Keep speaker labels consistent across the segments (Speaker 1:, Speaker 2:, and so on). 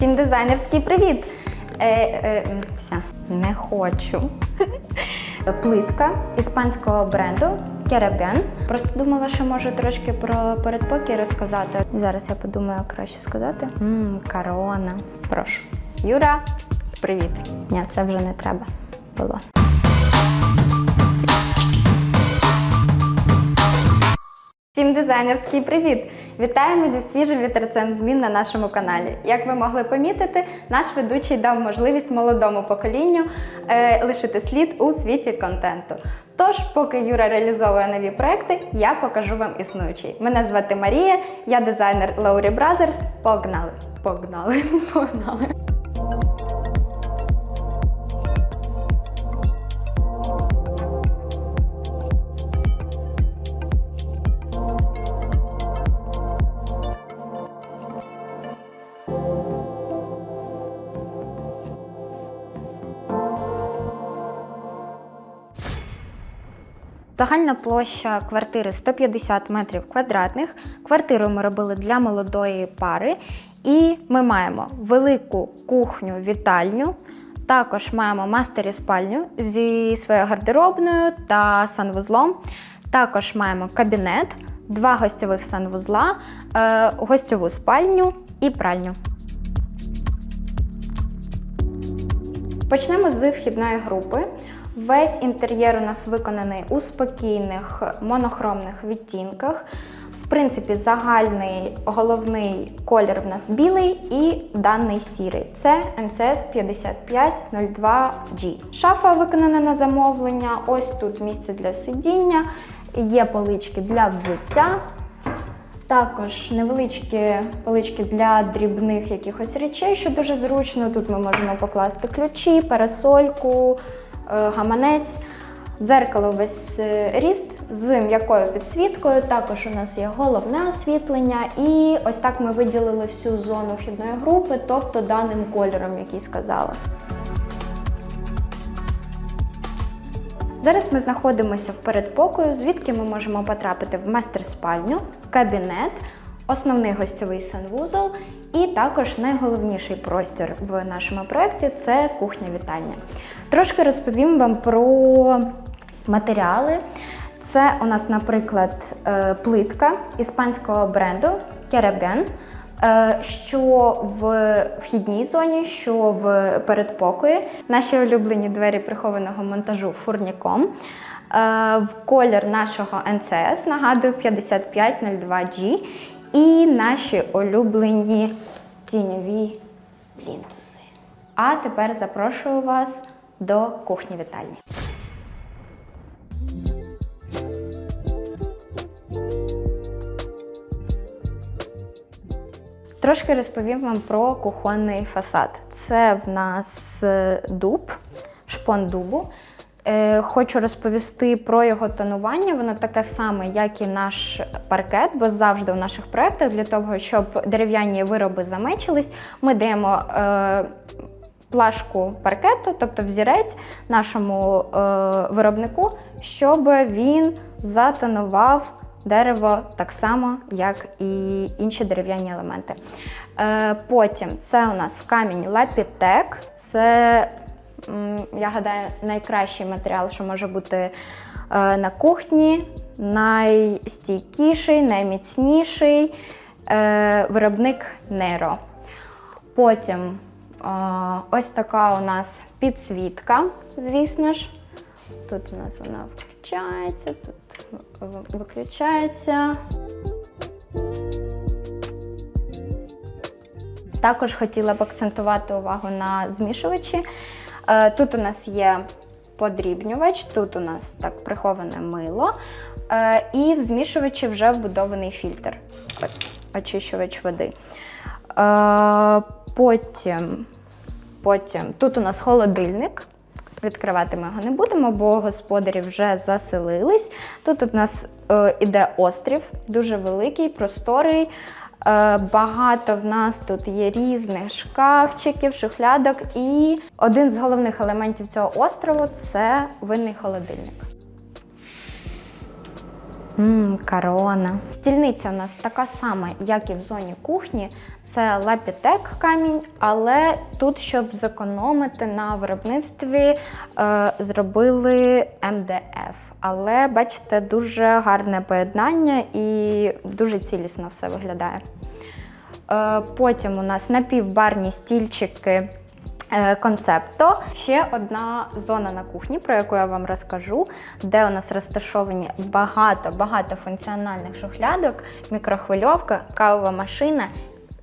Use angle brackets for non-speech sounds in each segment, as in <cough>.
Speaker 1: Всім дизайнерський привіт! Е, е, не хочу. <laughs> Плитка іспанського бренду Керабен. Просто думала, що можу трошки про передпокій розказати. Зараз я подумаю, краще сказати. Мм, корона. Прошу. Юра, привіт. Ні, це вже не треба було. Всім дизайнерський привіт! Вітаємо зі свіжим вітерцем змін на нашому каналі. Як ви могли помітити, наш ведучий дав можливість молодому поколінню е, лишити слід у світі контенту. Тож, поки Юра реалізовує нові проекти, я покажу вам існуючий. Мене звати Марія, я дизайнер Лаурі Бразерс. Погнали! Погнали! <laughs> Погнали! Загальна площа квартири 150 метрів квадратних. Квартиру ми робили для молодої пари. І ми маємо велику кухню, вітальню. Також маємо мастері спальню зі своєю гардеробною та санвузлом. Також маємо кабінет, два гостьових санвузла, е, гостьову спальню і пральню. Почнемо з вхідної групи. Весь інтер'єр у нас виконаний у спокійних монохромних відтінках. В принципі, загальний головний колір в нас білий і даний сірий. Це NCS 5502G. Шафа виконана на замовлення. Ось тут місце для сидіння, є полички для взуття. Також невеличкі полички для дрібних якихось речей, що дуже зручно. Тут ми можемо покласти ключі, парасольку, гаманець, дзеркало весь е, ріст з м'якою підсвіткою. Також у нас є головне освітлення, і ось так ми виділили всю зону вхідної групи, тобто даним кольором, який сказала. Зараз ми знаходимося в передпокою, звідки ми можемо потрапити в майстер-спальню, кабінет, основний гостьовий санвузол і також найголовніший простір в нашому проєкті це кухня-вітальня. Трошки розповім вам про матеріали. Це у нас, наприклад, е, плитка іспанського бренду Керабен. Що в вхідній зоні, що в передпокої. Наші улюблені двері прихованого монтажу фурніком. Е, В колір нашого НЦС, нагадую, 5502G. І наші улюблені тіньові плінтуси. А тепер запрошую вас до кухні вітальні. Трошки розповім вам про кухонний фасад. Це в нас е, дуб, шпон дубу. Е, Хочу розповісти про його тонування. Воно таке саме, як і наш паркет, бо завжди в наших проєктах для того, щоб дерев'яні вироби замечились, ми даємо е, плашку паркету, тобто взірець нашому е, виробнику, щоб він затонував дерево так само, як і інші дерев'яні елементи. Е, потім це у нас камінь Лапітек. Це, я гадаю, найкращий матеріал, що може бути е, на кухні, найстійкіший, найміцніший е, виробник Неро. Потім е, ось така у нас підсвітка, звісно ж. Тут у нас вона включається, тут виключається. Також хотіла б акцентувати увагу на змішувачі. Е, Тут у нас є подрібнювач, тут у нас так приховане мило, е, і в змішувачі вже вбудований фільтр, очищувач води. Е, Потім, потім тут у нас холодильник. Відкривати ми його не будемо, бо господарі вже заселились. Тут у нас е, іде острів, дуже великий, просторий. Е, багато в нас тут є різних шкафчиків, шухлядок. І один з головних елементів цього острову це винний холодильник. Мм, корона. Стільниця у нас така сама, як і в зоні кухні. Це Lapitec камінь, але тут, щоб зекономити на виробництві, е, зробили МДФ. Але бачите, дуже гарне поєднання і дуже цілісно все виглядає. Е, Потім у нас напівбарні стільчики е, концепто. Ще одна зона на кухні, про яку я вам розкажу, де у нас розташовані багато-багато функціональних шухлядок, мікрохвильовка, кавова машина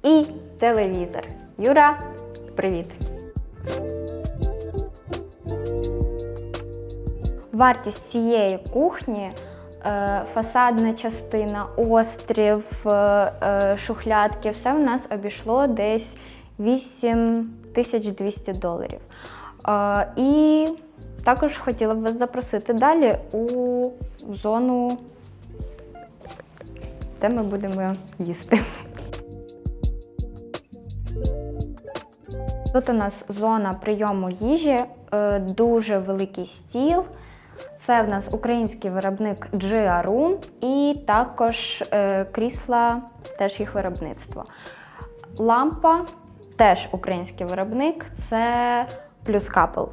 Speaker 1: і телевізор. Юра, привіт! Вартість цієї кухні е, фасадна частина, острів, е, е, шухлядки, все у нас обійшло десь 8200 доларів. І також хотіла б вас запросити далі у зону, де ми будемо їсти. Тут у нас зона прийому їжі, дуже великий стіл. Це в нас український виробник Room і також е, крісла, теж їх виробництво. Лампа теж український виробник, це плюс капел.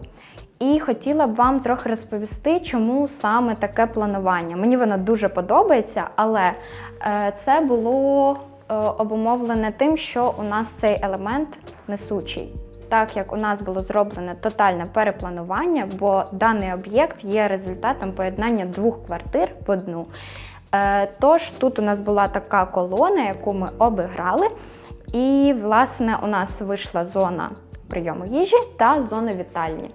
Speaker 1: І хотіла б вам трохи розповісти, чому саме таке планування. Мені воно дуже подобається, але е, це було е, обумовлене тим, що у нас цей елемент несучий. Так як у нас було зроблене тотальне перепланування, бо даний об'єкт є результатом поєднання двох квартир в одну. Е, Тож тут у нас була така колона, яку ми обіграли, і, власне, у нас вийшла зона прийому їжі та зона вітальні.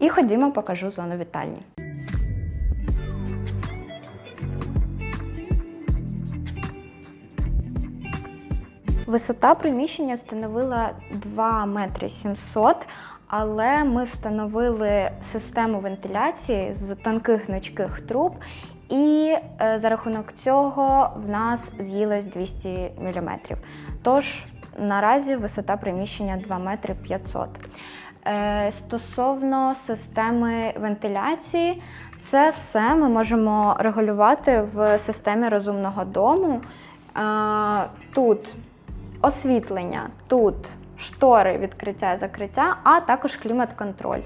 Speaker 1: І ходімо, покажу зону вітальні. Висота приміщення становила 2 метри 700, але ми встановили систему вентиляції з тонких гнучких труб, і е, за рахунок цього в нас з'їлось 200 мм. Тож наразі висота приміщення 2 метри 500. Е, Стосовно системи вентиляції, це все ми можемо регулювати в системі розумного дому. Е, Тут освітлення, тут штори, відкриття, закриття, а також клімат-контроль.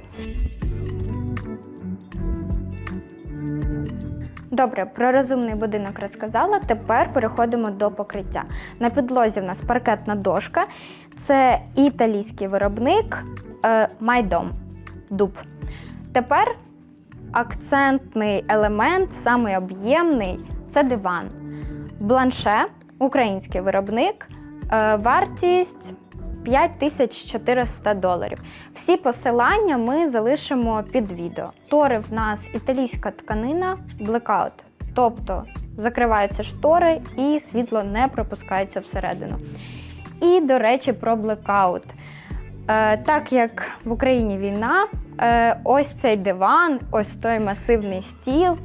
Speaker 1: Добре, про розумний будинок розказала. Тепер переходимо до покриття. На підлозі в нас паркетна дошка. Це італійський виробник е, Майдом Дуб. Тепер акцентний елемент, самий об'ємний це диван. Бланше, український виробник. Е, Вартість 5400 доларів. Всі посилання ми залишимо під відео. Тори в нас італійська тканина Blackout, тобто закриваються штори і світло не пропускається всередину. І, до речі, про блекаут. Е, так як в Україні війна, е, ось цей диван, ось той масивний стіл.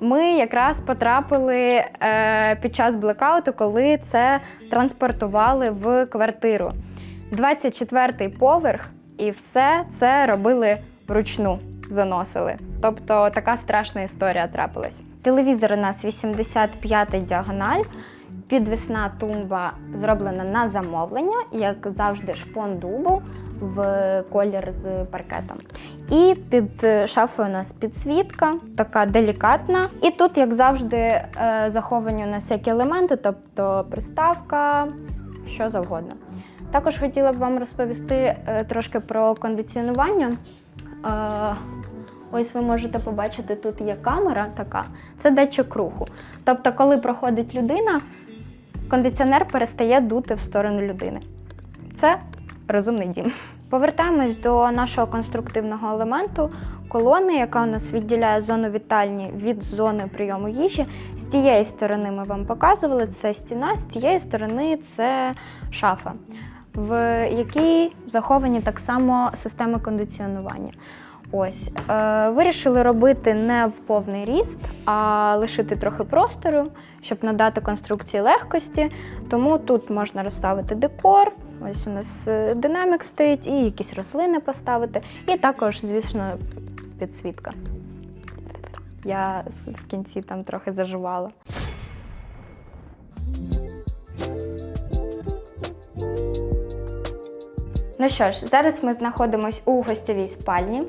Speaker 1: Ми якраз потрапили е, під час блекауту, коли це транспортували в квартиру. 24-й поверх, і все це робили вручну, заносили. Тобто така страшна історія трапилась. Телевізор у нас 85-й діагональ. Підвісна тумба зроблена на замовлення, як завжди, шпон дубу в колір з паркетом. І під шафою у нас підсвітка, така делікатна. І тут, як завжди, е, заховані у нас всякі елементи, тобто приставка, що завгодно. Також хотіла б вам розповісти е, трошки про кондиціонування. Е, Ось ви можете побачити, тут є камера така, це датчик руху. Тобто, коли проходить людина, кондиціонер перестає дути в сторону людини. Це розумний дім. Повертаємось до нашого конструктивного елементу колони, яка у нас відділяє зону вітальні від зони прийому їжі. З тієї сторони ми вам показували, це стіна, з тієї сторони це шафа, в якій заховані так само системи кондиціонування. Ось е, вирішили робити не в повний ріст, а лишити трохи простору, щоб надати конструкції легкості. Тому тут можна розставити декор. Ось у нас е, динамік стоїть, і якісь рослини поставити. І також, звісно, підсвітка. Я в кінці там трохи заживала. Ну що ж, зараз ми знаходимося у гостьовій спальні.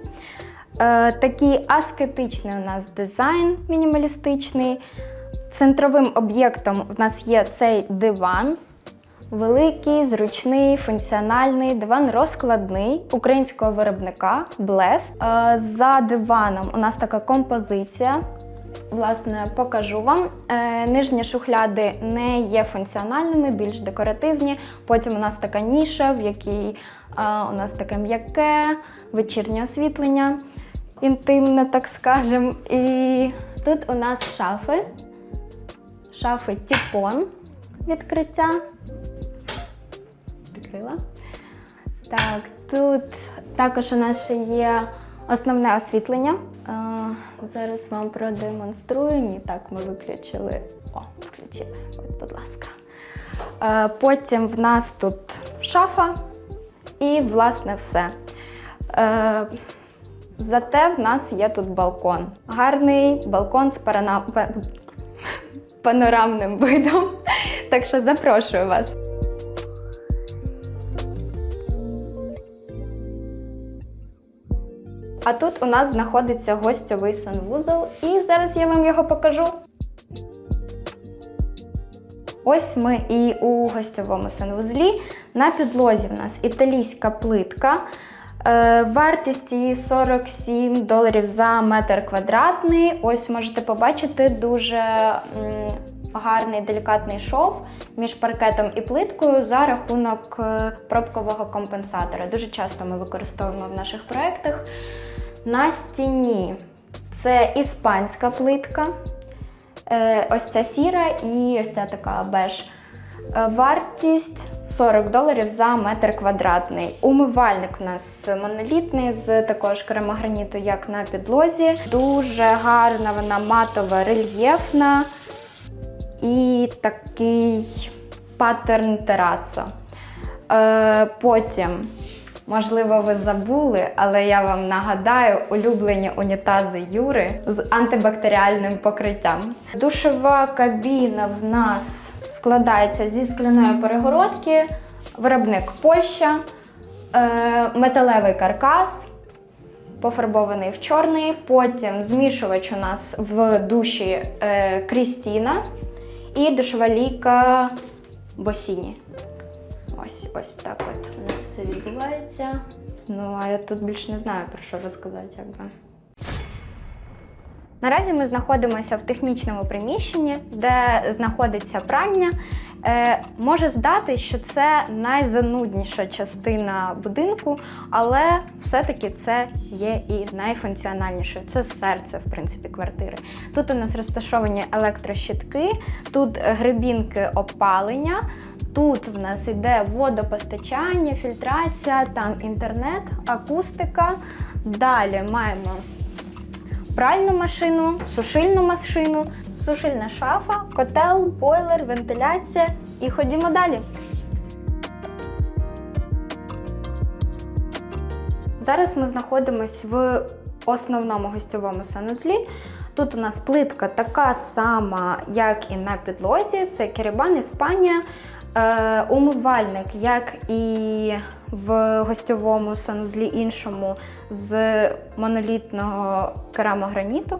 Speaker 1: Е, такий аскетичний у нас дизайн мінімалістичний. Центровим об'єктом у нас є цей диван. Великий, зручний, функціональний диван розкладний українського виробника Blest. Е, За диваном у нас така композиція. Власне, покажу вам. Е, Нижні шухляди не є функціональними, більш декоративні. Потім у нас така ніша, в якій е, у нас таке м'яке, вечірнє освітлення, інтимне, так скажемо. І тут у нас шафи. Шафи Тіпон відкриття. Відкрила. Так, тут також у нас ще є основне освітлення. Е, зараз вам продемонструю. Ні, так, ми виключили. О, включили. От, будь ласка. Е, потім в нас тут шафа і, власне, все. Е, зате в нас є тут балкон. Гарний балкон з парана... панорамним видом. Так що запрошую вас. А тут у нас знаходиться гостьовий санвузол, і зараз я вам його покажу. Ось ми і у гостьовому санвузлі. На підлозі в нас італійська плитка. Е, Вартість її 47 доларів за метр квадратний. Ось можете побачити дуже гарний делікатний шов між паркетом і плиткою за рахунок е, пробкового компенсатора. Дуже часто ми використовуємо в наших проєктах. На стіні це іспанська плитка. Е, Ось ця сіра і ось ця така беж. Е, Вартість 40 доларів за метр квадратний. Умивальник у нас монолітний з такого ж керамограніту, як на підлозі. Дуже гарна вона матова, рельєфна і такий паттерн терацо. Е, потім, можливо, ви забули, але я вам нагадаю улюблені унітази Юри з антибактеріальним покриттям. Душова кабіна в нас складається зі скляної перегородки, виробник Польща, е, металевий каркас. Пофарбований в чорний, потім змішувач у нас в душі е, Крістіна і душова лійка Босіні. Ось ось так от у нас все відбувається. Ну, а я тут більше не знаю про що розказати, якби. Наразі ми знаходимося в технічному приміщенні, де знаходиться прання. Е, може здати, що це найзанудніша частина будинку, але все-таки це є і найфункціональнішою. Це серце, в принципі, квартири. Тут у нас розташовані електрощитки, тут грибінки опалення, тут в нас йде водопостачання, фільтрація, там інтернет, акустика. Далі маємо пральну машину, сушильну машину, сушильна шафа, котел, бойлер, вентиляція. І ходімо далі. Зараз ми знаходимося в основному гостьовому санузлі. Тут у нас плитка така сама, як і на підлозі. Це Керебан, Іспанія. Е, умивальник, як і в гостьовому санузлі іншому з монолітного керамограніту.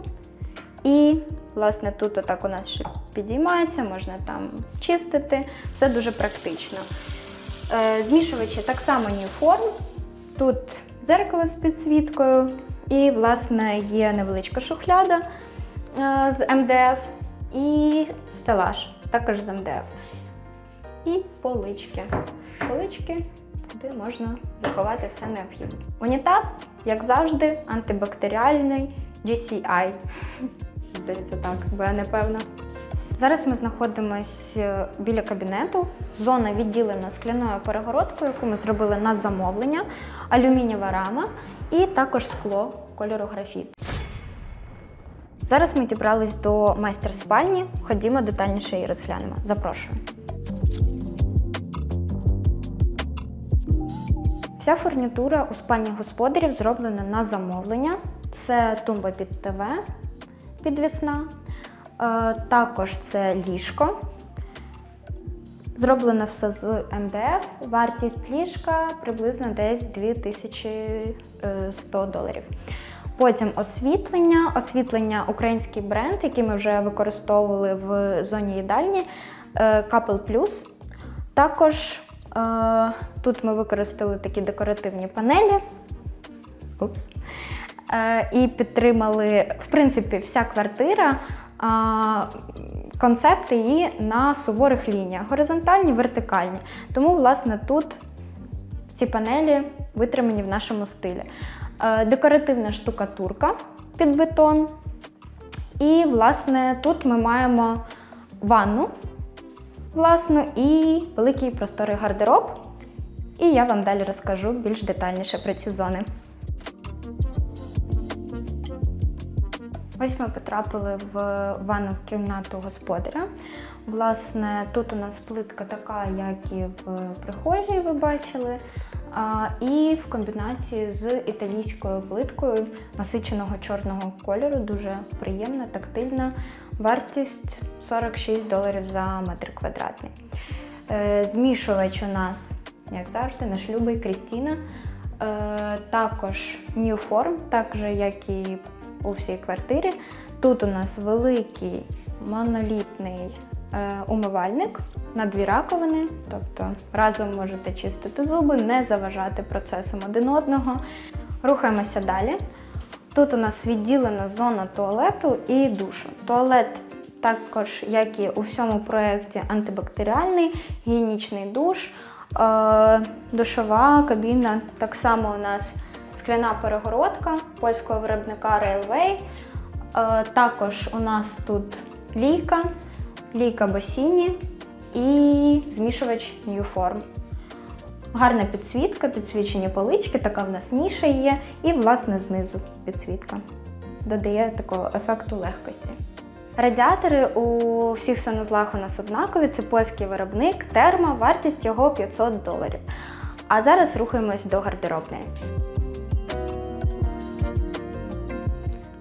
Speaker 1: І, власне, тут отак у нас ще підіймається, можна там чистити. Все дуже практично. Е, змішувачі так само ніформ. Тут дзеркало з підсвіткою, і, власне, є невеличка шухляда е, з МДФ і стелаж, також з МДФ. І полички. Полички, куди можна заховати все необхідне. Унітаз, як завжди, антибактеріальний GCI. Здається, так, бо я не певна. Зараз ми знаходимося біля кабінету. Зона відділена скляною перегородкою, яку ми зробили на замовлення, алюмінієва рама і також скло кольору графіт. Зараз ми дібрались до майстер спальні. Ходімо детальніше її розглянемо. Запрошую. Вся фурнітура у спальні господарів зроблена на замовлення. Це тумба під ТВ підвісна. Е, Також це ліжко Зроблено все з МДФ. Вартість ліжка приблизно десь 2100 доларів. Потім освітлення. Освітлення український бренд, який ми вже використовували в зоні їдальні е, Couple Plus. Також е, тут ми використали такі декоративні панелі. Упс. Е, і підтримали, в принципі, вся квартира. а, Концепти її на суворих лініях, горизонтальні, вертикальні. Тому, власне, тут ці панелі витримані в нашому стилі. Е, Декоративна штукатурка під бетон. І, власне, тут ми маємо ванну, власну, і великий просторий гардероб. І я вам далі розкажу більш детальніше про ці зони. Ось ми потрапили в ванну кімнату господаря. Власне, тут у нас плитка така, як і в прихожій, ви бачили. І в комбінації з італійською плиткою насиченого чорного кольору, дуже приємна, тактильна. Вартість 46 доларів за метр квадратний. Е, Змішувач у нас, як завжди, наш любий Крістіна. Е, Також New Form, так же, як і у всій квартирі. Тут у нас великий монолітний е, умивальник на дві раковини, тобто разом можете чистити зуби, не заважати процесам один одного. Рухаємося далі. Тут у нас відділена зона туалету і душу. Туалет також, як і у всьому проєкті, антибактеріальний, гігієнічний душ, душова кабіна. Так само у нас скляна перегородка польського виробника Railway. Е, Також у нас тут лійка, лійка басіні і змішувач New Form. Гарна підсвітка, підсвічені полички, така в нас ніша є, і, власне, знизу підсвітка. Додає такого ефекту легкості. Радіатори у всіх санузлах у нас однакові, це польський виробник, термо, вартість його 500 доларів. А зараз рухаємось до гардеробної.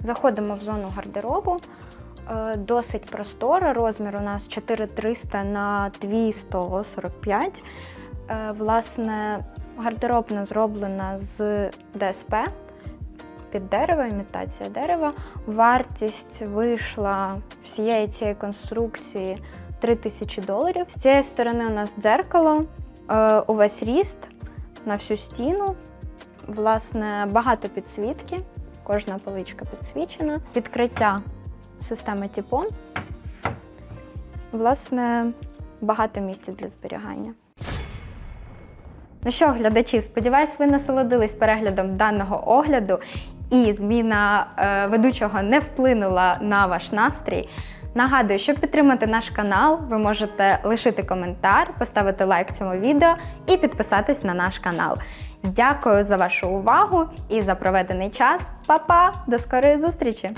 Speaker 1: Заходимо в зону гардеробу. Е, Досить простора, розмір у нас 4300 на 2145. Е, Власне, гардеробна зроблена з ДСП під дерево, імітація дерева. Вартість вийшла всієї цієї конструкції 3000 доларів. З цієї сторони у нас дзеркало, е, увесь ріст на всю стіну. Власне, багато підсвітки, кожна поличка підсвічена. Відкриття системи Тіпон. Власне, багато місця для зберігання. Ну що, глядачі, сподіваюсь, ви насолодились переглядом даного огляду і зміна е, ведучого не вплинула на ваш настрій. Нагадую, щоб підтримати наш канал, ви можете лишити коментар, поставити лайк цьому відео і підписатись на наш канал. Дякую за вашу увагу і за проведений час. Па-па! До скорої зустрічі!